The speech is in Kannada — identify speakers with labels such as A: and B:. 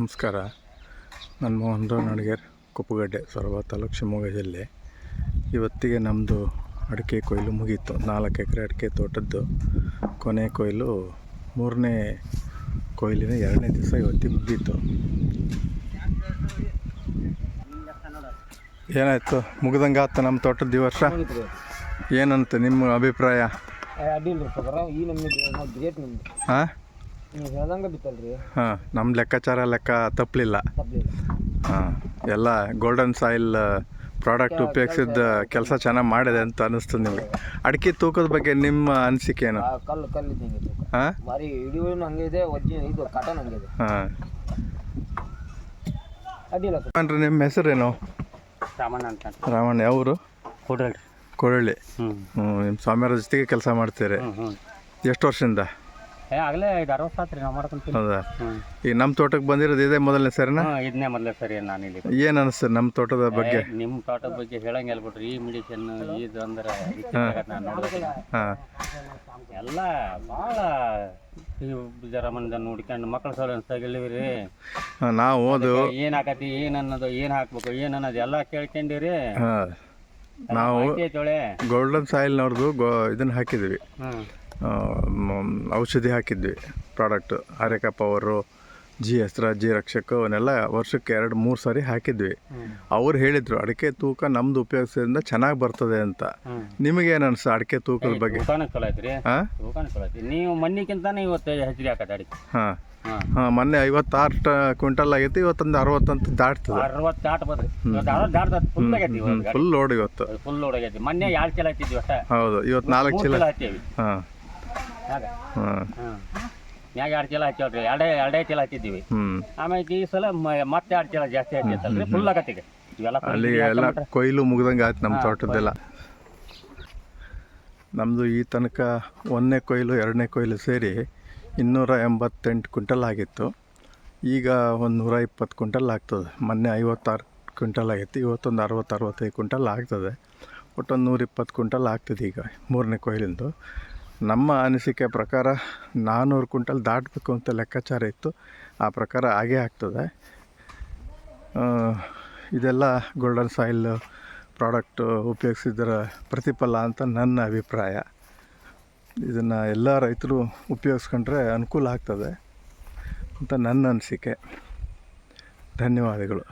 A: ನಮಸ್ಕಾರ. ನಾನು ಮೋಹನ್ ರಾವ್ ನಡಗೇರ್ ಕುಪ್ಪಗಡ್ಡೆ ಸೊರಬ ತಾಲೂಕು ಶಿವಮೊಗ್ಗ ಜಿಲ್ಲೆ. ಇವತ್ತಿಗೆ ನಮ್ಮದು ಅಡಿಕೆ ಕೊಯ್ಲು ಮುಗೀತು. ನಾಲ್ಕು ಎಕರೆ ಅಡಿಕೆ ತೋಟದ್ದು. ಕೊನೆ ಕೊಯ್ಲು ಮೂರನೇ ಕೊಯ್ಲಿನ ಎರಡನೇ ದಿವಸ ಇವತ್ತಿಗೆ ಮುಗೀತು. ಏನಾಯಿತು? ಮುಗ್ದಂಗೆ ಆಯ್ತು ನಮ್ಮ ತೋಟದ ಈ ವರ್ಷ? ಏನಂತ ನಿಮ್ಮ ಅಭಿಪ್ರಾಯ? ಹಾಂ
B: ನೀವು ಹೇಳ್ದಂಗೆ ಬಿತ್ತಲ್ರಿ.
A: ಹಾಂ ನಮ್ಮ ಲೆಕ್ಕಾಚಾರ ಲೆಕ್ಕ ತಪ್ಪಲಿಲ್ಲ
B: ತಪ್ಪಲಿಲ್ಲ
A: ಹಾಂ ಎಲ್ಲ ಗೋಲ್ಡನ್ ಸಾಯಿಲ್ ಪ್ರಾಡಕ್ಟ್ ಉಪಯೋಗಿಸಿದ ಕೆಲಸ ಚೆನ್ನಾಗಿ ಮಾಡಿದೆ ಅಂತ ಅನಿಸ್ತದೆ ನಿಮಗೆ. ಅಡಿಕೆ ತೂಕದ ಬಗ್ಗೆ ನಿಮ್ಮ ಅನಿಸಿಕೆ ಏನು?
B: ಆ ಕಲ್ಲು ಕಲ್ಲು ಇದ್ದಂಗೆ ಇದು
A: ಹಾಂ?
B: ಇದು ಕಾಟನ್ ಅಡ್ಡಿಲ್ಲ ಸರ್.
A: ಅಂದ್ರೆ ನಿಮ್ಮ ಹೆಸರೇನು?
B: ಸಾಮಾನ್ಯ ಅಂತ
A: ರಾಮಣ್ಣ ಯಾವರು
B: ಕೊಡಳ್ಳಿ.
A: ಕೊಡಳ್ಳಿ.
B: ಹ್ಞೂ
A: ನಿಮ್ಮ ಸ್ವಾಮಿಯವ್ರ ಜೊತೆಗೆ ಕೆಲಸ ಮಾಡ್ತೀರಿ. ಎಷ್ಟು ವರ್ಷದಿಂದ?
B: ಏ ಆಗಲೇ ಐದು ಅರವತ್ತು ಸಾತ್ರಿ ನಾವು ಮಾಡ್ಕೊಂತೀನಿ
A: ಹೌದಾ? ಈಗ ನಮ್ಮ ತೋಟಕ್ಕೆ ಬಂದಿರೋದು ಇದೇ ಮೊದಲನೇ ಸರಿನಾ?
B: ಹಾಂ ಇದನ್ನೇ ಮೊದಲೇ ಸರಿ ನಾನು ಇಲ್ಲಿ.
A: ಏನು ಅನಿಸ್ತು ನಮ್ಮ ತೋಟದ ಬಗ್ಗೆ?
B: ನಿಮ್ಮ ತೋಟದ ಬಗ್ಗೆ ಹೇಳಂಗೆ ಹೇಳ್ಬಿಟ್ರಿ ಈ ಮೆಡಿಸಿನ್ ಇದು ಅಂದ್ರೆ ನಾನು ನೋಡ್ಬೇಕು.
A: ಹಾಂ.
B: ಎಲ್ಲ ಭಾಳ ಜರ ಮಂದ ನೋಡ್ಕೊಂಡು ಮಕ್ಳು ಸಲ ತಗಿಲಿವ್ರಿ
A: ನಾವು ಓದು.
B: ಏನ್ ಹಾಕತಿ ಏನ್ ಅನ್ನೋದು ಏನ್ ಹಾಕ್ಬೇಕು ಏನ್ ಅನ್ನೋದು ಎಲ್ಲ ಕೇಳ್ಕೊಂಡಿರಿ
A: ಹಾಂ. ನಾವು
B: ಗೋಲ್ಡನ್
A: ಗೋಲ್ಡನ್ ಸಾಯಿಲ್ನವ್ರದ್ದು ಗೋ ಇದನ್ನು ಹಾಕಿದ್ವಿ. ಔಷಧಿ ಹಾಕಿದ್ವಿ ಪ್ರಾಡಕ್ಟು ಅರೆಕ ಪವರು ಜಿ ಹೆಸ್ರ ಜಿ ರಕ್ಷಕ ಅವನ್ನೆಲ್ಲ ವರ್ಷಕ್ಕೆ ಎರಡು ಮೂರು ಸಾರಿ ಹಾಕಿದ್ವಿ. ಅವ್ರು ಹೇಳಿದರು ಅಡಿಕೆ ತೂಕ ನಮ್ದು ಉಪಯೋಗಿಸೋದ್ರಿಂದ ಚೆನ್ನಾಗಿ ಬರ್ತದೆ ಅಂತ.
B: ನಿಮಗೆ
A: ನಿಮಗೇನು ಅನಿಸ್ತು ಅಡಿಕೆ ತೂಕದ ಬಗ್ಗೆ?
B: ನೀವು ಮಣ್ಣಿಗಿಂತ ಇವತ್ತು
A: ಹಾಂ.
B: ಹಾಂ.
A: ಹಾಂ ಮೊನ್ನೆ ಐವತ್ತಾರು ಕ್ವಿಂಟಲ್ ಆಗೈತಿ ಇವತ್ತೊಂದು ಅರವತ್ತಂತ ದಾಟ್ತದೆ.
B: ಅರವತ್ತು ದಾಟ್ ಬಂದ್ರಿ. ಅರವತ್ತು ದಾಟ್ ಫುಲ್ ಆಗೈತಿ
A: ಫುಲ್ ಲೋಡ್ ಇವತ್ತು.
B: ಫುಲ್ ಲೋಡ್ ಆಗೈತಿ. ಮೊನ್ನೆ ಎರಡು ಚೀಲ ಹತ್ತಿದ್ವಿ ಅಷ್ಟೇ
A: ಹೌದು ಇವತ್ತು ನಾಲ್ಕು ಚೀಲ.
B: ಹತ್ತೀವಿ
A: ಹಾಂ. ಹಾಂ.
B: ಮ್ಯಾಗ ಎರಡು ಚೀಲ ಹಚ್ಚಿವ್ರಿ ಎರಡೇ ಎರಡೇ ಚೀಲ
A: ಹಚ್ಚಿದ್ದೀವಿ.
B: ಆಮೇಲೆ ಈ ಸಲ ಮತ್ತೆ ಎರಡು ಚೀಲ ಜಾಸ್ತಿ ಹಚ್ಚಿತ್ತಲ್ರಿ? ಫುಲ್ ಆಗತ್ತಿಗೆ
A: ಅಲ್ಲಿ ಎಲ್ಲ ಕೊಯ್ಲು ಮುಗ್ದಂಗೆ ಆಯ್ತು ನಮ್ಮ ತೋಟದ್ದೆಲ್ಲ. ನಮ್ಮದು ಈ ತನಕ ಒಂದನೇ ಕೊಯ್ಲು ಎರಡನೇ ಕೊಯ್ಲು ಸೇರಿ ಇನ್ನೂರ ಎಂಬತ್ತೆಂಟು ಕ್ವಿಂಟಲ್ ಆಗಿತ್ತು. ಈಗ ಒಂದು ನೂರ ಇಪ್ಪತ್ತು ಕ್ವಿಂಟಲ್ ಆಗ್ತದೆ. ಮೊನ್ನೆ ಐವತ್ತಾರು ಕ್ವಿಂಟಲ್ ಆಗಿತ್ತು. ಇವತ್ತೊಂದು ಅರವತ್ತು ಅರವತ್ತೈದು ಕ್ವಿಂಟಲ್ ಆಗ್ತದೆ. ಒಟ್ಟೊಂದು ನೂರಿಪ್ಪತ್ತು ಕ್ವಿಂಟಲ್ ಆಗ್ತದೆ ಈಗ ಮೂರನೇ ಕೊಯ್ಲಿಂದು. ನಮ್ಮ ಅನಿಸಿಕೆ ಪ್ರಕಾರ ನಾನ್ನೂರು ಕ್ವಿಂಟಲ್ ದಾಟಬೇಕು ಅಂತ ಲೆಕ್ಕಾಚಾರ ಇತ್ತು. ಆ ಪ್ರಕಾರ ಆಗೇ ಆಗ್ತದೆ. ಇದೆಲ್ಲ ಗೋಲ್ಡನ್ ಸಾಯಿಲ್ ಪ್ರಾಡಕ್ಟು ಉಪಯೋಗಿಸಿದ್ರ ಪ್ರತಿಫಲ ಅಂತ ನನ್ನ ಅಭಿಪ್ರಾಯ. ಇದನ್ನು ಎಲ್ಲ ರೈತರು ಉಪಯೋಗಿಸ್ಕೊಂಡ್ರೆ ಅನುಕೂಲ ಆಗ್ತದೆ ಅಂತ ನನ್ನ ಅನಿಸಿಕೆ. ಧನ್ಯವಾದಗಳು.